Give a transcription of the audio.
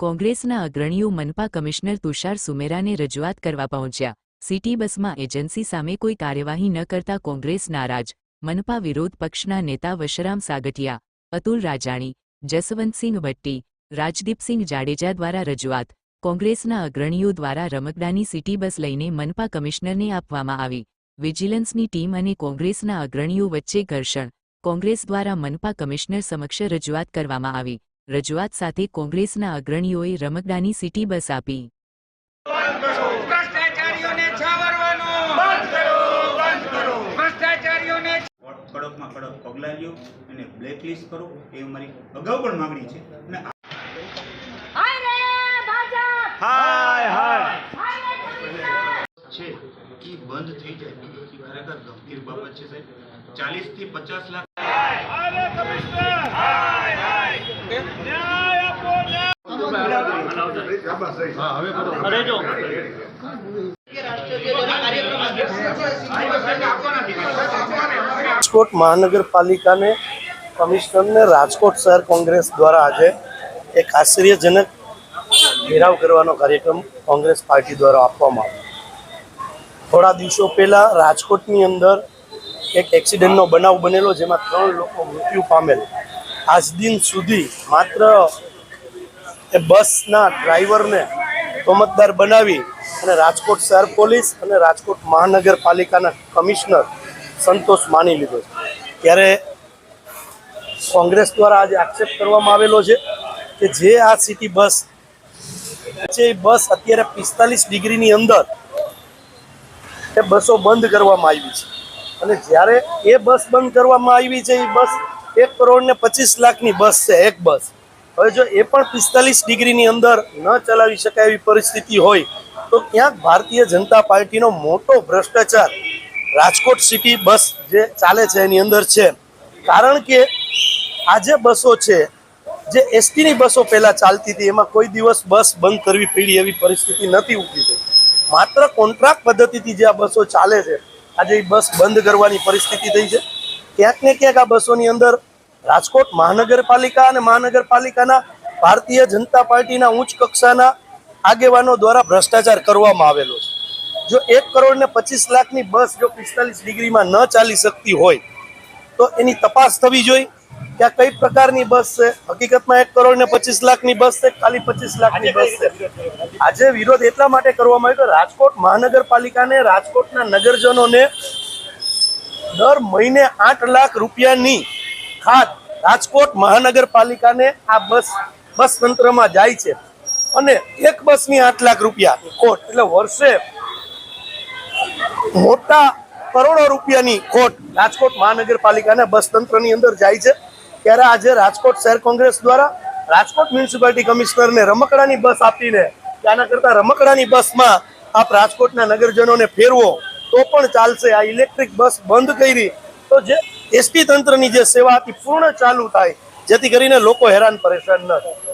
કોંગ્રેસના અગ્રણીઓ મનપા કમિશનર તુષાર સુમેરાને રજૂઆત કરવા પહોંચ્યા. સિટી બસમાં એજન્સી સામે કોઈ કાર્યવાહી ન કરતા કોંગ્રેસ નારાજ. મનપા વિરોધ પક્ષના નેતા વશરામ સાગઠિયા, અતુલ રાજાણી, જસવંતસિંહ ભટ્ટી, રાજદીપસિંહ જાડેજા દ્વારા રજૂઆત. કોંગ્રેસના અગ્રણીઓ દ્વારા રમકડાની સિટી બસ લઈને મનપા કમિશનરને આપવામાં આવી. વિજિલન્સની ટીમ અને કોંગ્રેસના અગ્રણીઓ વચ્ચે ઘર્ષણ. કોંગ્રેસ દ્વારા મનપા કમિશનર સમક્ષ રજૂઆત કરવામાં આવી. રજૂઆત સાથે કોંગ્રેસના અગ્રણીઓએ રમકડાની સિટી બસ આપી. ભ્રષ્ટાચારીઓને છાવરવાનું! ભ્રષ્ટાચારીઓને કડકમાં કડક પગલાં લ્યો અને બ્લેકલિસ્ટ કરો. એ અમારી અગાઉ પણ માંગણી છે. અને હાય હાય છે એ બંધ થઈ જાય? એ ખરેખર ગંભીર બાબત છે સાહેબ. ચાલીસથી પચાસ લાખ રાજકોટ મહાનગરપાલિકાને કમિશનરને રાજકોટ શહેર કોંગ્રેસ દ્વારા આજે એક આશ્ચર્યજનક ઘેરાવ કરવાનો કાર્યક્રમ કોંગ્રેસ પાર્ટી દ્વારા આપવામાં આવ્યો. થોડા દિવસો પહેલાં રાજકોટની અંદર એક એક્સિડન્ટનો બનાવ બનેલો, જેમાં ત્રણ લોકો મૃત્યુ પામેલ. આજ દિન સુધી માત્ર એ બસના ડ્રાઈવરને તોમતદાર બનાવી અને રાજકોટ શહેર પોલીસ અને રાજકોટ મહાનગરપાલિકાના કમિશનર સંતોષ માની લીધો છે. ત્યારે કોંગ્રેસ દ્વારા આજે આક્ષેપ કરવામાં આવેલો છે કે જે આ સિટી બસ છે એ બસ અત્યારે પિસ્તાલીસ ડિગ્રીની અંદર એ બસો બંધ કરવામાં આવી છે. અને જ્યારે એ બસ બંધ કરવામાં આવી છે, એ બસ એક કરોડ ને પચીસ લાખની બસ છે, એક બસ. હવે જો એ પણ પિસ્તાલીસ ડિગ્રીની અંદર ન ચલાવી શકાય એવી પરિસ્થિતિ હોય, તો ક્યાંક ભારતીય જનતા પાર્ટીનો મોટો ભ્રષ્ટાચાર રાજકોટ સિટી બસ જે ચાલે છે એની અંદર છે. કારણ કે આ જે બસો છે, જે એસટીની બસો પહેલાં ચાલતી હતી, એમાં કોઈ દિવસ બસ બંધ કરવી પડી એવી પરિસ્થિતિ નથી ઊભી થઈ. માત્ર કોન્ટ્રાક્ટ પદ્ધતિથી જે આ બસો ચાલે છે, આજે એ બસ બંધ કરવાની પરિસ્થિતિ થઈ છે. ક્યાંક ને ક્યાંક આ બસોની અંદર રાજકોટ મહાનગરપાલિકા અને મહાનગરપાલિકાના ભારતીય જનતા પાર્ટીના ઉચ્ચ કક્ષાના આગેવાનો દ્વારા ભ્રષ્ટાચાર કરવામાં આવેલો છે. જો એક કરોડ ને પચીસ લાખની બસ જો પિસ્તાલીસ ડિગ્રીમાં ન ચાલી શકતી હોય, તો એની તપાસ થવી જોઈએ કે આ કઈ પ્રકારની બસ છે? હકીકતમાં એક કરોડ ને પચીસ લાખની બસ છે, ખાલી પચીસ લાખની બસ છે. આજે વિરોધ એટલા માટે કરવામાં આવ્યો કે રાજકોટ મહાનગરપાલિકાને રાજકોટના નગરજનોને દર મહિને આઠ લાખ રૂપિયાની ખાત રાજકોટ મહાનગરપાલિકાને આ બસ બસ તંત્રમાં જાય છે. અને એક બસની આઠ લાખ રૂપિયા ખોટ, એટલે વર્ષે મોટા કરોડો રૂપિયાની ખોટ રાજકોટ મહાનગરપાલિકાના બસ તંત્રની અંદર જાય છે. ત્યારે આજે રાજકોટ શહેર કોંગ્રેસ દ્વારા રાજકોટ મ્યુનિસિપાલિટી કમિશનરને રમકડાની બસ આપીને આના કરતા રમકડાની બસમાં આપ રાજકોટના નગરજનોને ફેરવો, તો પણ ચાલશે. આ ઇલેક્ટ્રિક બસ બંધ કરી. તો જે એસટી તંત્રની જે સેવા હતી, પૂર્ણ ચાલુ થાય, જેથી કરીને લોકો હેરાન પરેશાન ન થાય.